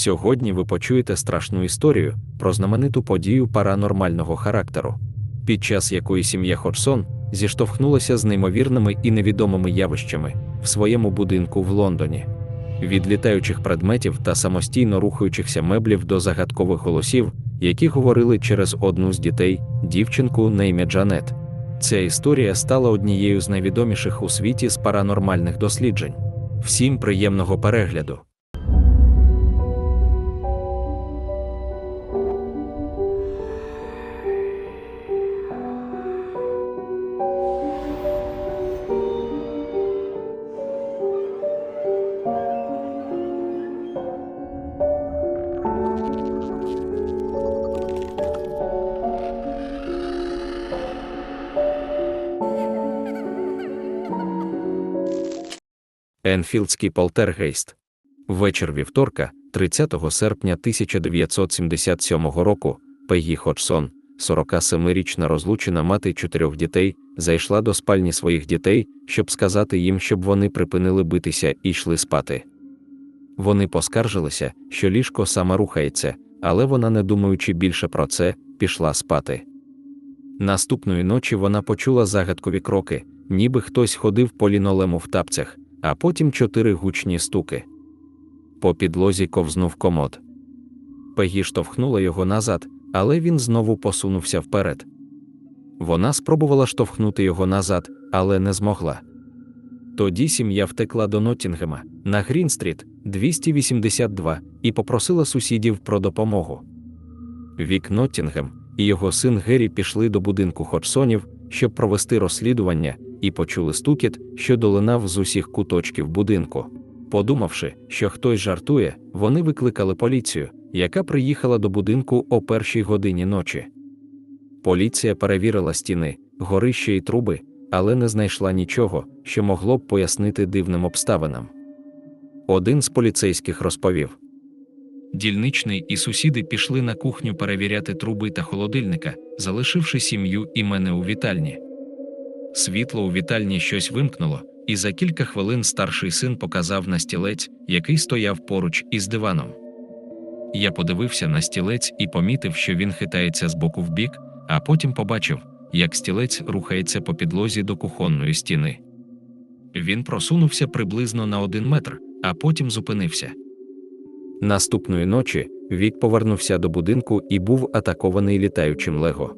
Сьогодні ви почуєте страшну історію про знамениту подію паранормального характеру, під час якої сім'я Ходжсон зіштовхнулася з неймовірними і невідомими явищами в своєму будинку в Лондоні. Від літаючих предметів та самостійно рухаючихся меблів до загадкових голосів, які говорили через одну з дітей, дівчинку на ім'я Джанет. Ця історія стала однією з найвідоміших у світі з паранормальних досліджень. Всім приємного перегляду! Енфілдський полтергейст. Вечір вівторка, 30 серпня 1977 року, Пегі Ходжсон, 47-річна розлучена мати чотирьох дітей, зайшла до спальні своїх дітей, щоб сказати їм, щоб вони припинили битися і йшли спати. Вони поскаржилися, що ліжко саме рухається, але вона, не думаючи більше про це, пішла спати. Наступної ночі вона почула загадкові кроки, ніби хтось ходив по лінолему в тапцях, а потім чотири гучні стуки. По підлозі ковзнув комод. Пегі штовхнула його назад, але він знову посунувся вперед. Вона спробувала штовхнути його назад, але не змогла. Тоді сім'я втекла до Ноттінгема на Грін-стріт, 282, і попросила сусідів про допомогу. Вік Ноттінгем і його син Геррі пішли до будинку Ходжсонів, щоб провести розслідування, і почули стукіт, що долинав з усіх куточків будинку. Подумавши, що хтось жартує, вони викликали поліцію, яка приїхала до будинку о першій годині ночі. Поліція перевірила стіни, горище і труби, але не знайшла нічого, що могло б пояснити дивним обставинам. Один з поліцейських розповів. Дільничний і сусіди пішли на кухню перевіряти труби та холодильника, залишивши сім'ю і мене у вітальні. Світло у вітальні щось вимкнуло, і за кілька хвилин старший син показав на стілець, який стояв поруч із диваном. Я подивився на стілець і помітив, що він хитається з боку в бік, а потім побачив, як стілець рухається по підлозі до кухонної стіни. Він просунувся приблизно на один метр, а потім зупинився. Наступної ночі Вік повернувся до будинку і був атакований літаючим лего.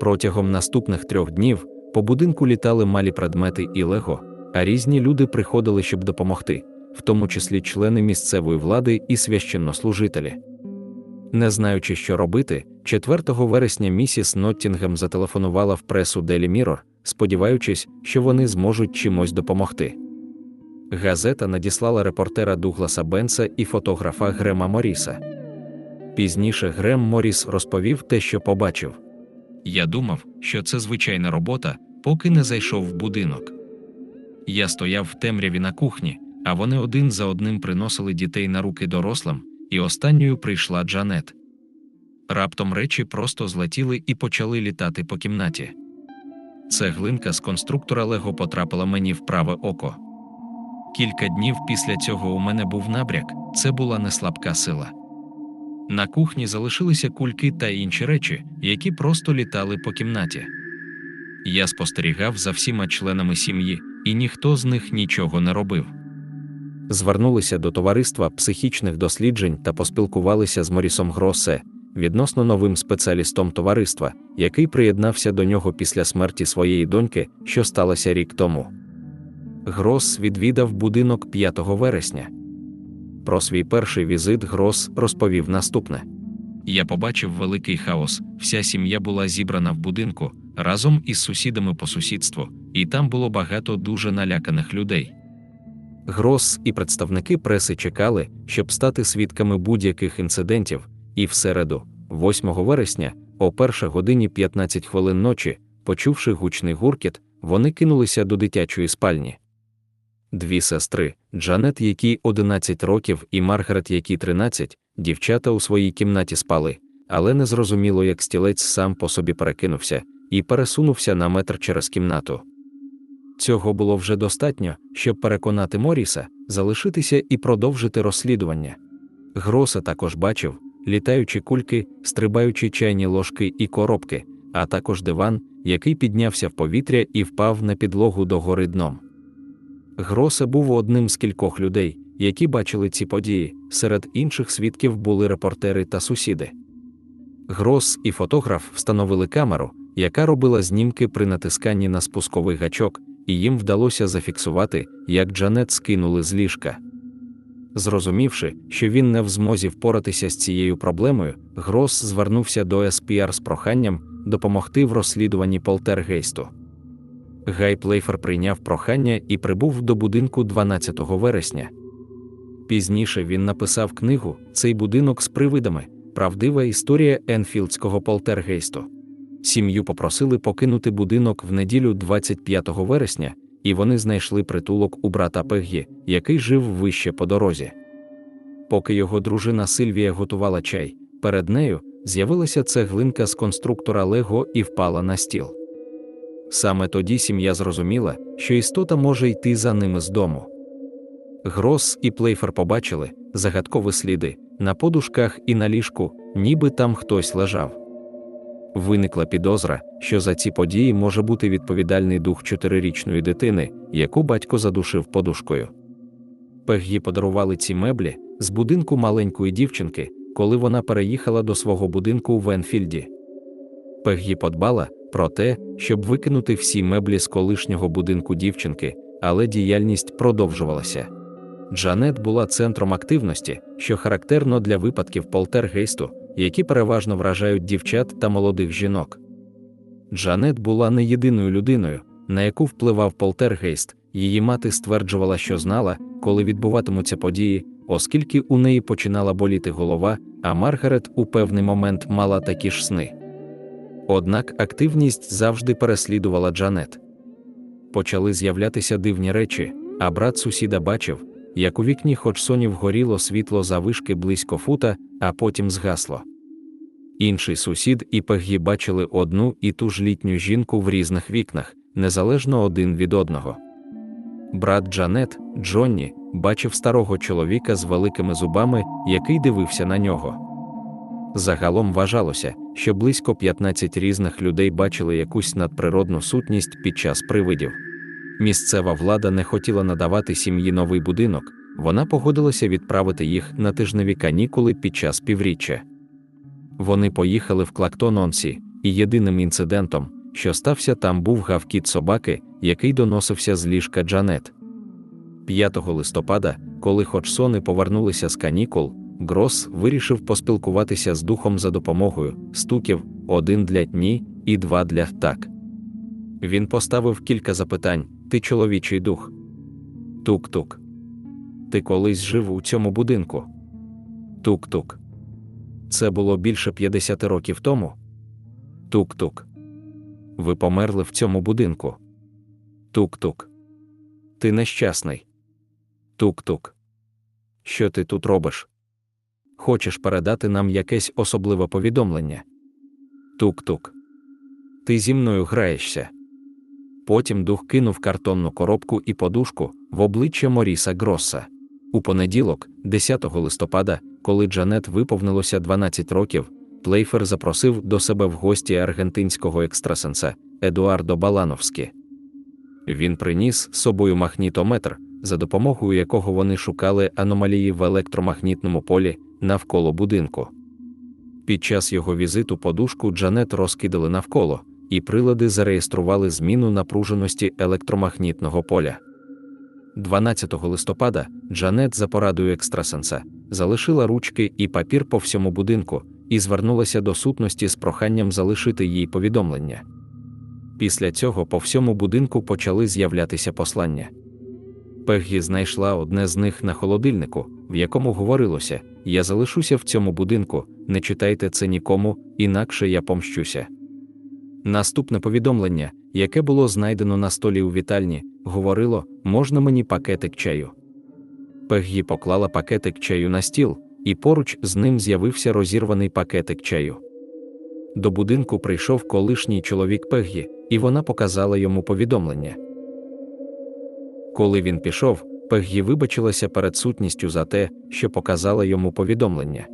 Протягом наступних трьох днів по будинку літали малі предмети і лего, а різні люди приходили, щоб допомогти, в тому числі члени місцевої влади і священнослужителі. Не знаючи, що робити, 4 вересня місіс Ноттінгем зателефонувала в пресу Daily Mirror, сподіваючись, що вони зможуть чимось допомогти. Газета надіслала репортера Дугласа Бенса і фотографа Грема Моріса. Пізніше Грем Моріс розповів те, що побачив. Я думав, що це звичайна робота, поки не зайшов в будинок. Я стояв в темряві на кухні, а вони один за одним приносили дітей на руки дорослим, і останньою прийшла Джанет. Раптом речі просто злетіли і почали літати по кімнаті. Цеглинка з конструктора Лего потрапила мені в праве око. Кілька днів після цього у мене був набряк, це була не слабка сила. На кухні залишилися кульки та інші речі, які просто літали по кімнаті. Я спостерігав за всіма членами сім'ї, і ніхто з них нічого не робив. Звернулися до товариства психічних досліджень та поспілкувалися з Морісом Гросе, відносно новим спеціалістом товариства, який приєднався до нього після смерті своєї доньки, що сталося рік тому. Грос відвідав будинок 5 вересня. Про свій перший візит Грос розповів наступне: Я побачив великий хаос, вся сім'я була зібрана в будинку разом із сусідами по сусідству, і там було багато дуже наляканих людей. Грос і представники преси чекали, щоб стати свідками будь-яких інцидентів, і в середу, 8 вересня, о 1 годині 15 хвилин ночі, почувши гучний гуркіт, вони кинулися до дитячої спальні. Дві сестри, Джанет, якій 11 років, і Маргарет, якій 13, дівчата у своїй кімнаті спали, але не зрозуміло, як стілець сам по собі перекинувся і пересунувся на метр через кімнату. Цього було вже достатньо, щоб переконати Моріса залишитися і продовжити розслідування. Гроса також бачив літаючі кульки, стрибаючі чайні ложки і коробки, а також диван, який піднявся в повітря і впав на підлогу догори дном. Гроса був одним з кількох людей, які бачили ці події. Серед інших свідків були репортери та сусіди. Грос і фотограф встановили камеру, яка робила знімки при натисканні на спусковий гачок, і їм вдалося зафіксувати, як Джанет скинули з ліжка. Зрозумівши, що він не в змозі впоратися з цією проблемою, Грос звернувся до СПР з проханням допомогти в розслідуванні полтергейсту. Гай Плейфер прийняв прохання і прибув до будинку 12 вересня. Пізніше він написав книгу Цей будинок з привидами Правдива історія Енфілдського полтергейсту. Сім'ю попросили покинути будинок в неділю 25 вересня, і вони знайшли притулок у брата Пеггі, який жив вище по дорозі. Поки його дружина Сильвія готувала чай, перед нею з'явилася цеглинка з конструктора Лего і впала на стіл. Саме тоді сім'я зрозуміла, що істота може йти за ними з дому. Грос і Плейфер побачили загадкові сліди на подушках і на ліжку, ніби там хтось лежав. Виникла підозра, що за ці події може бути відповідальний дух чотирирічної дитини, яку батько задушив подушкою. Пеггі подарували ці меблі з будинку маленької дівчинки, коли вона переїхала до свого будинку в Енфільді. Пеггі подбала про те, щоб викинути всі меблі з колишнього будинку дівчинки, але діяльність продовжувалася. Джанет була центром активності, що характерно для випадків полтергейсту, які переважно вражають дівчат та молодих жінок. Джанет була не єдиною людиною, на яку впливав полтергейст, її мати стверджувала, що знала, коли відбуватимуться події, оскільки у неї починала боліти голова, а Маргарет у певний момент мала такі ж сни. Однак активність завжди переслідувала Джанет. Почали з'являтися дивні речі, а брат сусіда бачив, як у вікні Ходжсонів горіло світло завишки близько фута, а потім згасло. Інший сусід і Пеггі бачили одну і ту ж літню жінку в різних вікнах, незалежно один від одного. Брат Джанет, Джонні, бачив старого чоловіка з великими зубами, який дивився на нього. Загалом вважалося, що близько 15 різних людей бачили якусь надприродну сутність під час привидів. Місцева влада не хотіла надавати сім'ї новий будинок, вона погодилася відправити їх на тижневі канікули під час півріччя. Вони поїхали в Клактононсі, і єдиним інцидентом, що стався там, був гавкіт собаки, який доносився з ліжка Джанет. 5 листопада, коли Ходжсони повернулися з канікул, Грос вирішив поспілкуватися з духом за допомогою стуків один для ні і два для так. Він поставив кілька запитань: Ти чоловічий дух? Тук-тук. Ти колись жив у цьому будинку? Тук-тук. Це було більше 50 років тому. Тук-тук. Ви померли в цьому будинку. Тук-тук. Ти нещасний. Тук-тук. Що ти тут робиш? Хочеш передати нам якесь особливе повідомлення? Тук-тук. Ти зі мною граєшся. Потім дух кинув картонну коробку і подушку в обличчя Моріса Гросса. У понеділок, 10 листопада, коли Джанет виповнилося 12 років, Плейфер запросив до себе в гості аргентинського екстрасенса Едуардо Балановські. Він приніс з собою магнітометр, за допомогою якого вони шукали аномалії в електромагнітному полі навколо будинку. Під час його візиту подушку Джанет розкидали навколо, і прилади зареєстрували зміну напруженості електромагнітного поля. 12 листопада Джанет за порадою екстрасенса залишила ручки і папір по всьому будинку і звернулася до сутності з проханням залишити їй повідомлення. Після цього по всьому будинку почали з'являтися послання. Пеггі знайшла одне з них на холодильнику, в якому говорилося: Я залишуся в цьому будинку, не читайте це нікому, інакше я помщуся. Наступне повідомлення, яке було знайдено на столі у вітальні, говорило: можна мені пакетик чаю. Пеггі поклала пакетик чаю на стіл, і поруч з ним з'явився розірваний пакетик чаю. До будинку прийшов колишній чоловік Пеггі, і вона показала йому повідомлення. Коли він пішов, Пеггі вибачилася перед сутністю за те, що показала йому повідомлення.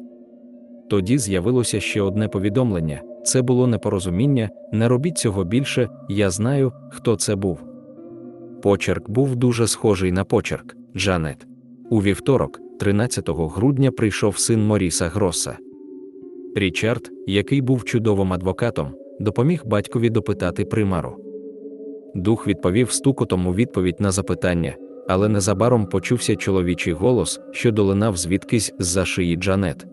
Тоді з'явилося ще одне повідомлення це було непорозуміння, не робіть цього більше, я знаю, хто це був. Почерк був дуже схожий на почерк Джанет. У вівторок, 13 грудня, прийшов син Моріса Гроса. Річард, який був чудовим адвокатом, допоміг батькові допитати примару. Дух відповів стукотом у відповідь на запитання, але незабаром почувся чоловічий голос, що долинав звідкись з-за шиї Джанет.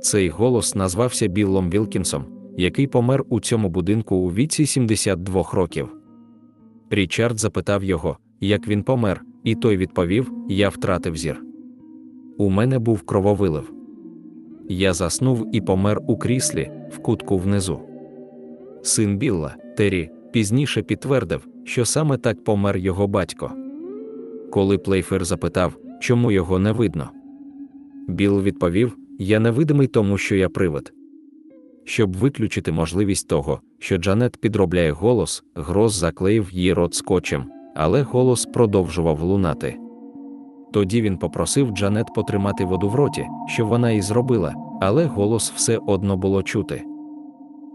Цей голос назвався Біллом Вілкінсом, який помер у цьому будинку у віці 72 років. Річард запитав його, як він помер, і той відповів: Я втратив зір. У мене був крововилив. Я заснув і помер у кріслі, в кутку внизу. Син Білла, Террі, пізніше підтвердив, що саме так помер його батько. Коли Плейфер запитав, чому його не видно, Біл відповів: Я невидимий тому, що я привид. Щоб виключити можливість того, що Джанет підробляє голос, гроз заклеїв її рот скотчем, але голос продовжував лунати. Тоді він попросив Джанет потримати воду в роті, що вона і зробила, але голос все одно було чути.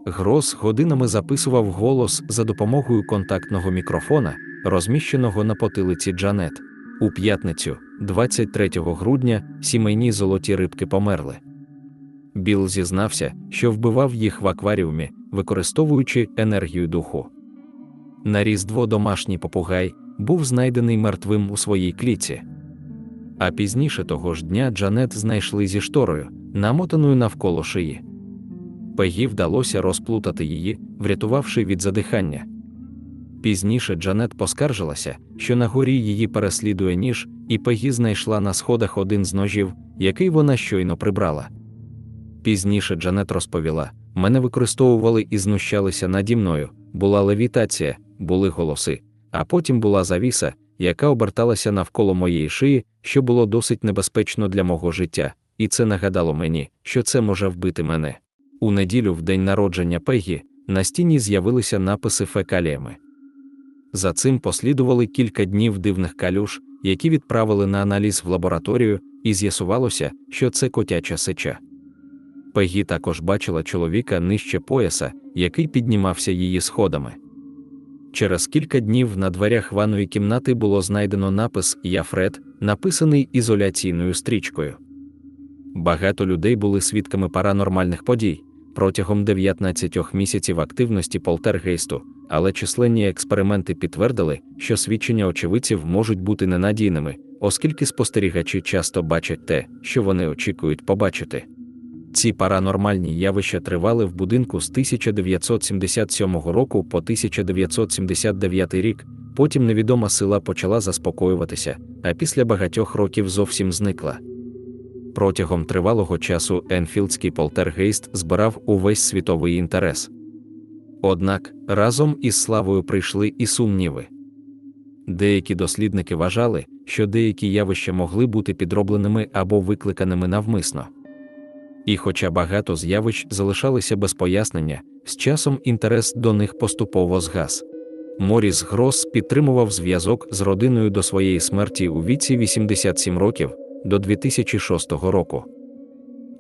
Гроз годинами записував голос за допомогою контактного мікрофона, розміщеного на потилиці Джанет. У п'ятницю, 23 грудня, сімейні золоті рибки померли. Біл зізнався, що вбивав їх в акваріумі, використовуючи енергію духу. На різдво домашній попугай був знайдений мертвим у своїй кліці. А пізніше того ж дня Джанет знайшли зі шторою, намотаною навколо шиї. Пегі вдалося розплутати її, врятувавши від задихання. Пізніше Джанет поскаржилася, що на горі її переслідує ніж, і Пегі знайшла на сходах один з ножів, який вона щойно прибрала. Пізніше Джанет розповіла: мене використовували і знущалися наді мною, була левітація, були голоси, а потім була завіса, яка оберталася навколо моєї шиї, що було досить небезпечно для мого життя, і це нагадало мені, що це може вбити мене. У неділю, в день народження Пегі, на стіні з'явилися написи фекаліями. За цим послідували кілька днів дивних калюш, які відправили на аналіз в лабораторію, і з'ясувалося, що це котяча сеча. Пегі також бачила чоловіка нижче пояса, який піднімався її сходами. Через кілька днів на дверях ванної кімнати було знайдено напис Я Фред, написаний ізоляційною стрічкою. Багато людей були свідками паранормальних подій протягом 19 місяців активності полтергейсту, але численні експерименти підтвердили, що свідчення очевидців можуть бути ненадійними, оскільки спостерігачі часто бачать те, що вони очікують побачити. Ці паранормальні явища тривали в будинку з 1977 року по 1979 рік, потім невідома сила почала заспокоюватися, а після багатьох років зовсім зникла. Протягом тривалого часу Енфілдський полтергейст збирав увесь світовий інтерес. Однак разом із славою прийшли і сумніви. Деякі дослідники вважали, що деякі явища могли бути підробленими або викликаними навмисно. І хоча багато з'явищ залишалися без пояснення, з часом інтерес до них поступово згас. Моріс Грос підтримував зв'язок з родиною до своєї смерті у віці 87 років до 2006 року.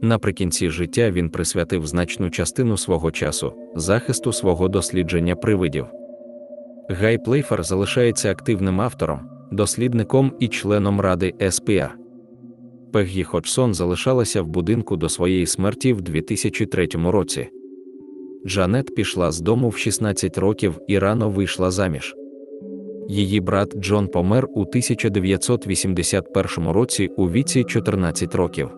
Наприкінці життя він присвятив значну частину свого часу захисту свого дослідження привидів. Гай Плейфер залишається активним автором, дослідником і членом ради СПР. Пеггі Ходжсон залишалася в будинку до своєї смерті в 2003 році. Джанет пішла з дому в 16 років і рано вийшла заміж. Її брат Джон помер у 1981 році у віці 14 років.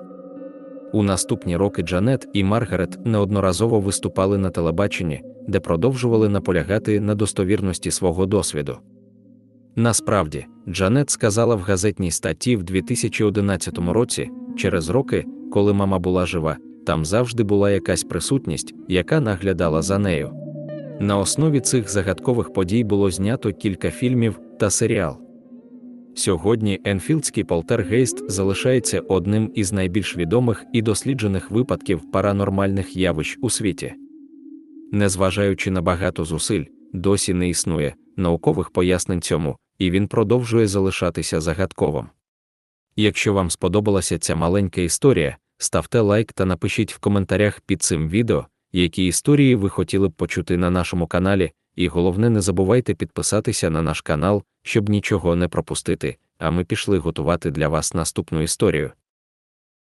У наступні роки Джанет і Маргарет неодноразово виступали на телебаченні, де продовжували наполягати на достовірності свого досвіду. Насправді, Джанет сказала в газетній статті в 2011 році, через роки, коли мама була жива, там завжди була якась присутність, яка наглядала за нею. На основі цих загадкових подій було знято кілька фільмів та серіал. Сьогодні Енфілдський полтергейст залишається одним із найбільш відомих і досліджених випадків паранормальних явищ у світі. Незважаючи на багато зусиль, досі не існує наукових пояснень цьому, і він продовжує залишатися загадковим. Якщо вам сподобалася ця маленька історія, ставте лайк та напишіть в коментарях під цим відео, які історії ви хотіли б почути на нашому каналі, і головне, не забувайте підписатися на наш канал, щоб нічого не пропустити. А ми пішли готувати для вас наступну історію.